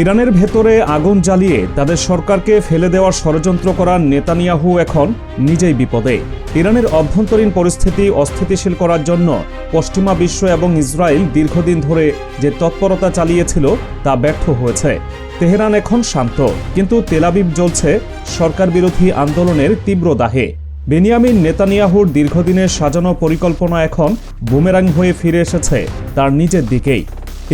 ইরানের ভেতরে আগুন জ্বালিয়ে তাদের সরকারকে ফেলে দেওয়ার ষড়যন্ত্র করা নেতানিয়াহু এখন নিজেই বিপদে। ইরানের অভ্যন্তরীণ পরিস্থিতি অস্থিতিশীল করার জন্য পশ্চিমা বিশ্ব এবং ইসরায়েল দীর্ঘদিন ধরে যে তৎপরতা চালিয়েছিল তা ব্যর্থ হয়েছে। তেহরান এখন শান্ত, কিন্তু তেলাবিব জ্বলছে সরকার বিরোধী আন্দোলনের তীব্র দাহে। বেনিয়ামিন নেতানিয়াহুর দীর্ঘদিনের সাজানো পরিকল্পনা এখন বুমেরাং হয়ে ফিরে এসেছে তার নিজের দিকেই।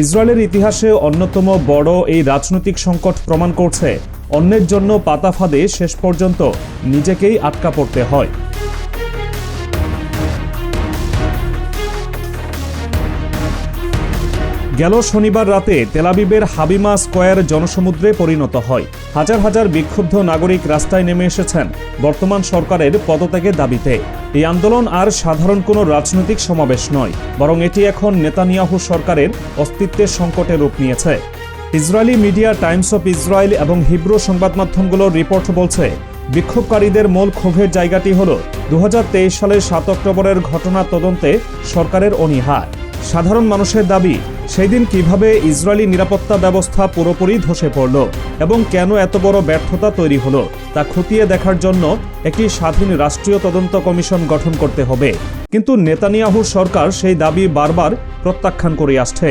ইসরায়েলের ইতিহাসে অন্যতম বড় এই রাজনৈতিক সংকট প্রমাণ করছে। অন্যের জন্য পাতা ফাঁদে শেষ পর্যন্ত নিজেকেই আটকা পড়তে হয়। গেল শনিবার রাতে তেলাবিবের হাবিমা স্কোয়ার জনসমুদ্রে পরিণত হয়। হাজার হাজার বিক্ষুব্ধ নাগরিক রাস্তায় নেমে এসেছেন বর্তমান সরকারের পদত্যাগের দাবিতে। এই আন্দোলন আর সাধারণ কোনো রাজনৈতিক সমাবেশ নয়, বরং এটি এখন নেতানিয়াহু সরকারের অস্তিত্বের সংকটে রূপ নিয়েছে। Israeli media Times of Israel এবং হিব্রু সংবাদ মাধ্যমগুলোর রিপোর্ট বলছে, বিক্ষোভকারীদের মূল ক্ষোভের জায়গাটি হল দু হাজার তেইশ সালের সাত অক্টোবরের ঘটনা তদন্তে সরকারের অনীহা। সাধারণ মানুষের দাবি সেই দিন কীভাবে ইসরায়েলি নিরাপত্তা ব্যবস্থা পুরোপুরি ধসে পড়ল এবং কেন এত বড় ব্যর্থতা তৈরি হলো, তা খতিয়ে দেখার জন্য একটি স্বাধীন রাষ্ট্রীয় তদন্ত কমিশন গঠন করতে হবে। কিন্তু নেতানিয়াহুর সরকার সেই দাবি বারবার প্রত্যাখ্যান করে আসছে।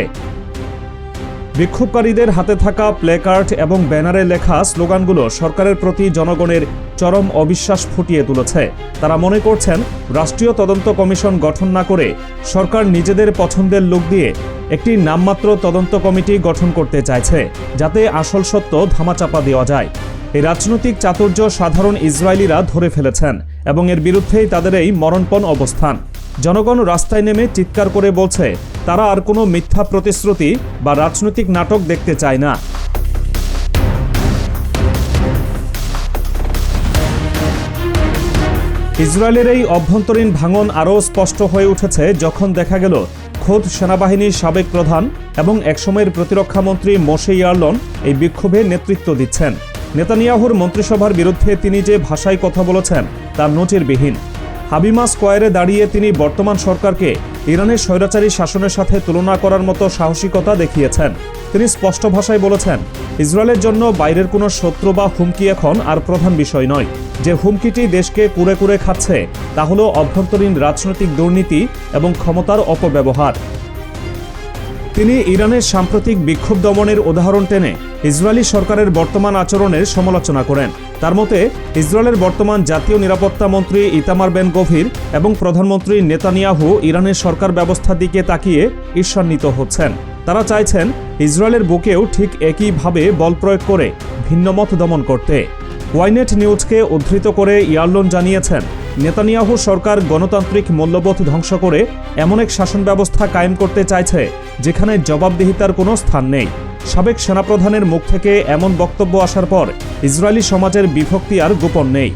বিক্ষোভকারীদের হাতে থাকা প্লেকার্ড এবং ব্যানারে লেখা স্লোগানগুলো সরকারের প্রতি জনগণের চরম অবিশ্বাস ফুটিয়ে তুলেছে। তারা মনে করছেন, রাষ্ট্রীয় তদন্ত কমিশন গঠন না করে সরকার নিজেদের পছন্দের লোক দিয়ে একটি নামমাত্র তদন্ত কমিটি গঠন করতে চাইছে, যাতে আসল সত্য ধামাচাপা দেওয়া যায়। এই রাজনৈতিক চাতুর্য সাধারণ ইসরায়েলিরা ধরে ফেলেছেন এবং এর বিরুদ্ধেই তাদের এই মরণপণ অবস্থান। জনগণ রাস্তায় নেমে চিৎকার করে বলছে তারা আর কোনো মিথ্যা প্রতিশ্রুতি বা রাজনৈতিক নাটক দেখতে চায় না। ইসরায়েলের এই অভ্যন্তরীণ ভাঙন আরও স্পষ্ট হয়ে উঠেছে যখন দেখা গেল, খোদ সেনাবাহিনীর সাবেক প্রধান এবং একসময়ের প্রতিরক্ষা মন্ত্রী মোশে ইয়ারলন এই বিক্ষোভে নেতৃত্ব দিচ্ছেন। নেতানিয়াহুর মন্ত্রিসভার বিরুদ্ধে তিনি যে ভাষায় কথা বলেছেন, তা নজিরবিহীন হাবিমা স্কোয়ারে দাঁড়িয়ে তিনি বর্তমান সরকারকে ইরানের স্বৈরাচারী শাসনের সাথে তুলনা করার মতো সাহসিকতা দেখিয়েছেন। তিনি স্পষ্ট ভাষায় বলেছেন, ইসরায়েলের জন্য বাইরের কোনো শত্রু বা হুমকি এখন আর প্রধান বিষয় নয়। যে হুমকিটি দেশকে কুড়ে কুড়ে খাচ্ছে, তা হল অভ্যন্তরীণ রাজনৈতিক দুর্নীতি এবং ক্ষমতার অপব্যবহার। তিনি ইরানের সাম্প্রতিক বিক্ষোভ দমনের উদাহরণ টেনে ইসরায়েলি সরকারের বর্তমান আচরণের সমালোচনা করেন। তার মতে, ইসরায়েলের বর্তমান জাতীয় নিরাপত্তা মন্ত্রী ইতামার বেন গভীর এবং প্রধানমন্ত্রী নেতানিয়াহু ইরানের সরকার ব্যবস্থার দিকে তাকিয়ে ঈর্ষান্বিত হচ্ছেন। তারা চাইছেন ইসরায়েলের বুকেও ঠিক একইভাবে বল প্রয়োগ করে ভিন্নমত দমন করতে। ওয়াইনেট নিউজকে উদ্ধৃত করে ইয়ারলন জানিয়েছেন, নেতানিয়াহু সরকার গণতান্ত্রিক মূল্যবোধ ধ্বংস করে এমন এক শাসন ব্যবস্থা কায়েম করতে চাইছে, যেখানে জবাবদিহিতার কোনো স্থান নেই। সাবেক সেনাপ্রধানের মুখ থেকে এমন বক্তব্য আসার পর ইসরায়েলি সমাজের বিভক্তি আর গোপন নেই।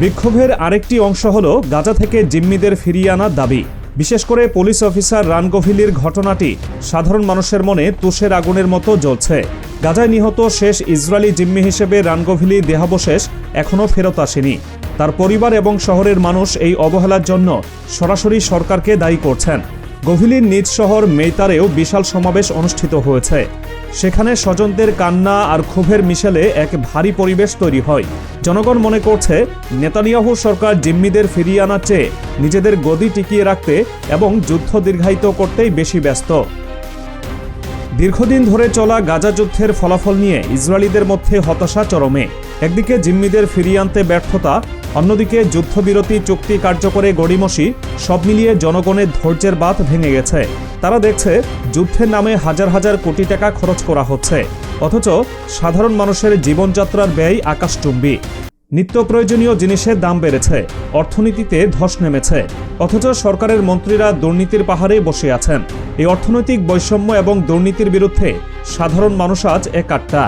বিক্ষোভের আরেকটি অংশ হল গাজা থেকে জিম্মিদের ফিরিয়ে আনার দাবি। বিশেষ করে পুলিশ অফিসার রানগোভিলির ঘটনাটি সাধারণ মানুষের মনে তুষের আগুনের মতো জ্বলছে। গাজায় নিহত শেষ ইসরায়েলি জিম্মি হিসেবে রানগোভিলি দেহাবশেষ এখনও ফেরত আসেনি। তার পরিবার এবং শহরের মানুষ এই অবহেলার জন্য সরাসরি সরকারকে দায়ী করছেন। গভিলির নিজ শহর মেইতারেও বিশাল সমাবেশ অনুষ্ঠিত হয়েছে। সেখানে স্বজনদের কান্না আর ক্ষোভের মিশেলে এক ভারী পরিবেশ তৈরি হয়। জনগণ মনে করছে, নেতানিয়াহু সরকার জিম্মিদের ফিরিয়ে আনার চেয়ে নিজেদের গদি টিকিয়ে রাখতে এবং যুদ্ধ দীর্ঘায়িত করতেই বেশি ব্যস্ত। দীর্ঘদিন ধরে চলা গাজা যুদ্ধের ফলাফল নিয়ে ইসরায়েলিদের মধ্যে হতাশা চরমে। একদিকে জিম্মিদের ফিরিয়ে আনতে ব্যর্থতা অন্যদিকে যুদ্ধবিরতি চুক্তি কার্যকরে গড়িমসি, সব মিলিয়ে জনগণের ধৈর্যের বাঁধ ভেঙে গেছে। তারা দেখছে যুদ্ধের নামে হাজার হাজার কোটি টাকা খরচ করা হচ্ছে। অথচ সাধারণ মানুষের জীবনযাত্রার ব্যয় আকাশচুম্বী। নিত্য প্রয়োজনীয় জিনিসের দাম বেড়েছে, অর্থনীতিতে ধস নেমেছে। অথচ সরকারের মন্ত্রীরা দুর্নীতির পাহাড়ে বসে আছেন। এই অর্থনৈতিক বৈষম্য এবং দুর্নীতির বিরুদ্ধে সাধারণ মানুষ আজ একাট্টা।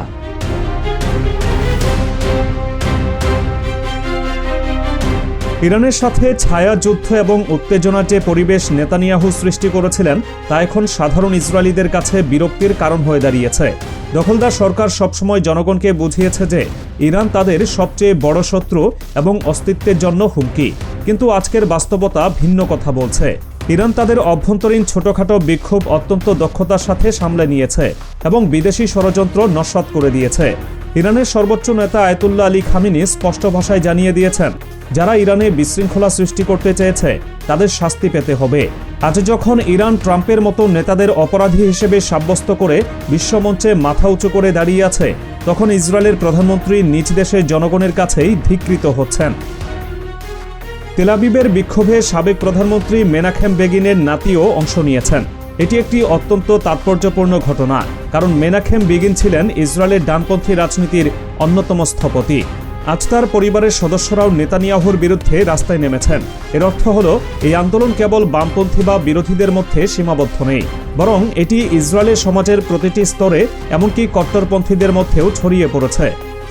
ইরানের সাথে ছায়া যুদ্ধ এবং উত্তেজনার যে পরিবেশ নেতানিয়াহু সৃষ্টি করেছিলেন, তা এখন সাধারণ ইসরায়েলিদের কাছে বিরক্তির কারণ হয়ে দাঁড়িয়েছে। দখলদার সরকার সবসময় জনগণকে বুঝিয়েছে যে, ইরান তাদের সবচেয়ে বড় শত্রু এবং অস্তিত্বের জন্য হুমকি। কিন্তু আজকের বাস্তবতা ভিন্ন কথা বলছে। ইরান তাদের অভ্যন্তরীণ ছোটখাটো বিক্ষোভ অত্যন্ত দক্ষতার সাথে সামলে নিয়েছে এবং বিদেশি ষড়যন্ত্র নস্বাত করে দিয়েছে। ইরানের সর্বোচ্চ নেতা আয়তুল্লাহ আলী খামিনি স্পষ্ট ভাষায় জানিয়ে দিয়েছেন যারা ইরানে বিশৃঙ্খলা সৃষ্টি করতে চেয়েছে, তাদের শাস্তি পেতে হবে। আজ যখন ইরান ট্রাম্পের মতো নেতাদের অপরাধী হিসেবে সাব্যস্ত করে বিশ্বমঞ্চে মাথা উঁচু করে দাঁড়িয়ে আছে, তখন ইসরায়েলের প্রধানমন্ত্রী নিজ দেশের জনগণের কাছেই ধিকৃত হচ্ছেন। তেলাবিবের বিক্ষোভে সাবেক প্রধানমন্ত্রী মেনাখেম বেগিনের নাতিও অংশ নিয়েছেন। এটি একটি অত্যন্ত তাৎপর্যপূর্ণ ঘটনা, কারণ মেনাখেম বেগিন ছিলেন ইসরায়েলের ডানপন্থী রাজনীতির অন্যতম স্থপতি। আজ তার পরিবারের সদস্যরাও নেতানিয়াহুর বিরুদ্ধে রাস্তায় নেমেছেন। এর অর্থ হল, এই আন্দোলন কেবল বামপন্থী বা বিরোধীদের মধ্যে সীমাবদ্ধ নেই, বরং এটি ইসরায়েলের সমাজের প্রতিটি স্তরে, এমনকি কট্টরপন্থীদের মধ্যেও ছড়িয়ে পড়েছে।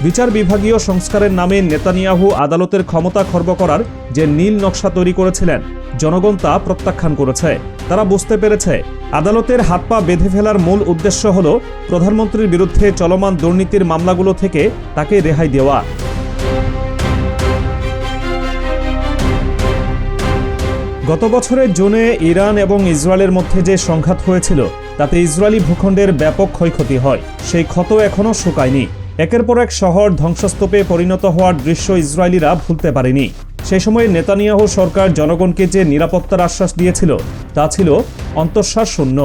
বিচার বিভাগীয় সংস্কারের নামে নেতানিয়াহু আদালতের ক্ষমতা খর্ব করার যে নীল নকশা তৈরি করেছিলেন, জনগণ তা প্রত্যাখ্যান করেছে। তারা বুঝতে পেরেছে, আদালতের হাত পা বেঁধে ফেলার মূল উদ্দেশ্য হল, প্রধানমন্ত্রীর বিরুদ্ধে চলমান দুর্নীতির মামলাগুলো থেকে তাকে রেহাই দেওয়া। গত বছরের জুনে ইরান এবং ইসরায়েলের মধ্যে যে সংঘাত হয়েছিল, তাতে ইসরায়েলি ভূখণ্ডের ব্যাপক ক্ষয়ক্ষতি হয়। সেই ক্ষত এখনও শুকায়নি। একের পর এক শহর ধ্বংসস্তূপে পরিণত হওয়ার দৃশ্য ইসরায়েলিরা ভুলতে পারেনি। সে সময় নেতানিয়াহু সরকার জনগণকে যে নিরাপত্তার আশ্বাস দিয়েছিল, তা ছিল অন্তঃশ্বাস শূন্য।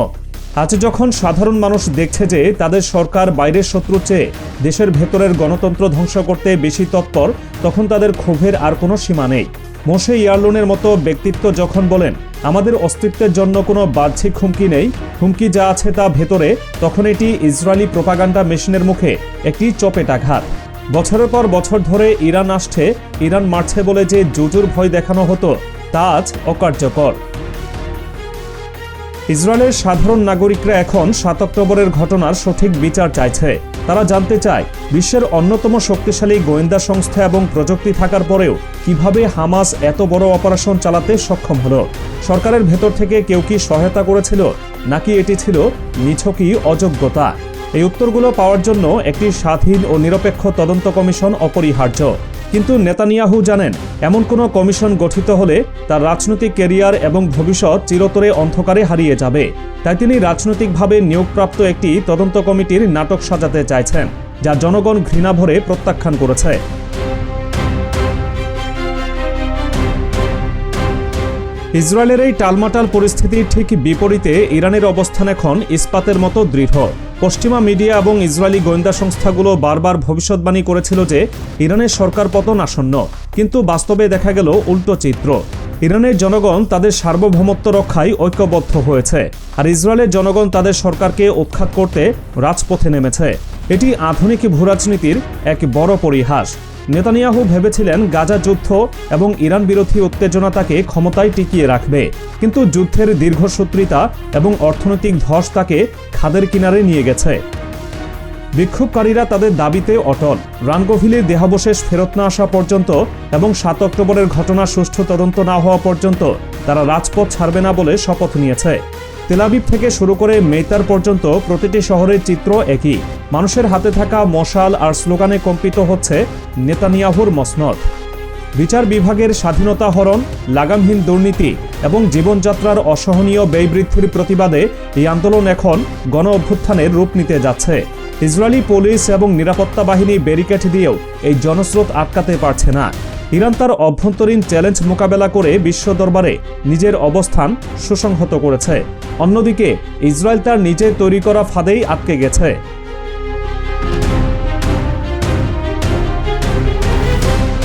আজ যখন সাধারণ মানুষ দেখছে যে তাদের সরকার বাইরের শত্রুর চেয়ে দেশের ভেতরের গণতন্ত্র ধ্বংস করতে বেশি তৎপর, তখন তাদের ক্ষোভের আর কোনো সীমা নেই। মোশে ইয়ারলুনের মতো ব্যক্তিত্ব যখন বলেন, আমাদের অস্তিত্বের জন্য কোনো বাহ্যিক হুমকি নেই, হুমকি যা আছে তা ভেতরে, তখন এটি ইসরায়েলি প্রোপাগান্ডা মেশিনের মুখে একটি চপেটাঘাত বছরের পর বছর ধরে ইরান আসছে, ইরান মারছে বলে যে জুজুর ভয় দেখানো হতো, তা আজ অকার্যকর। ইসরায়েলের সাধারণ নাগরিকরা এখন সাত অক্টোবরের ঘটনার সঠিক বিচার চাইছে। তারা জানতে চায়, বিশ্বের অন্যতম শক্তিশালী গোয়েন্দা সংস্থা এবং প্রযুক্তি থাকার পরেও কীভাবে হামাস এত বড় অপারেশন চালাতে সক্ষম হলো? সরকারের ভেতর থেকে কেউ কি সহায়তা করেছিল? নাকি এটি ছিল নিছকই অযোগ্যতা? এই উত্তরগুলো পাওয়ার জন্য একটি স্বাধীন ও নিরপেক্ষ তদন্ত কমিশন অপরিহার্য। কিন্তু নেতানিয়াহু জানেন, এমন কোনো কমিশন গঠিত হলে তার রাজনৈতিক কেরিয়ার এবং ভবিষ্যৎ চিরতরে অন্ধকারে হারিয়ে যাবে। তাই তিনি রাজনৈতিকভাবে নিয়োগপ্রাপ্ত একটি তদন্ত কমিটির নাটক সাজাতে চাইছেন, যা জনগণ ঘৃণা ভরে প্রত্যাখ্যান করেছে। ইসরায়েলের এই টালমাটাল পরিস্থিতির ঠিক বিপরীতে ইরানের অবস্থান এখন ইস্পাতের মতো দৃঢ়। পশ্চিমা মিডিয়া এবং ইসরায়েলি গোয়েন্দা সংস্থাগুলো বারবার ভবিষ্যৎবাণী করেছিল যে ইরানের সরকার পতন আসন্ন। কিন্তু বাস্তবে দেখা গেল উল্টো চিত্র। ইরানের জনগণ তাদের সার্বভৌমত্ব রক্ষায় ঐক্যবদ্ধ হয়েছে, আর ইসরায়েলের জনগণ তাদের সরকারকে উৎখাত করতে রাজপথে নেমেছে। এটি আধুনিক ভূরাজনীতির এক বড় পরিহাস। নেতানিয়াহু ভেবেছিলেন গাজা যুদ্ধ এবং ইরান বিরোধী উত্তেজনা তাকে ক্ষমতায় টিকিয়ে রাখবে। কিন্তু যুদ্ধের দীর্ঘসূত্রিতা এবং অর্থনৈতিক ধস তাকে খাদের কিনারে নিয়ে গেছে। বিক্ষোভকারীরা তাদের দাবিতে অটল। রানগোভিলের দেহাবশেষ ফেরত না আসা পর্যন্ত এবং সাত অক্টোবরের ঘটনা সুষ্ঠু তদন্ত না হওয়া পর্যন্ত তারা রাজপথ ছাড়বে না বলে শপথ নিয়েছে। তেলাবিব থেকে শুরু করে মেইতার পর্যন্ত প্রতিটি শহরের চিত্র একই। মানুষের হাতে থাকা মশাল আর স্লোগানে কম্পিত হচ্ছে নেতানিয়াহুর মসনদ। বিচার বিভাগের স্বাধীনতা হরণ লাগামহীন দুর্নীতি এবং জীবনযাত্রার অসহনীয় ব্যয়বৃদ্ধির প্রতিবাদে এই আন্দোলন এখন গণ অভ্যুত্থানের রূপ নিতে যাচ্ছে। ইসরায়েলি পুলিশ এবং নিরাপত্তা বাহিনী ব্যারিকেড দিয়েও এই জনস্রোত আটকাতে পারছে না। ইরান তার অভ্যন্তরীণ চ্যালেঞ্জ মোকাবেলা করে বিশ্ব দরবারে নিজের অবস্থান সুসংহত করেছে। অন্যদিকে, ইসরায়েল তার নিজে তৈরি করা ফাঁদেই আটকে গেছে।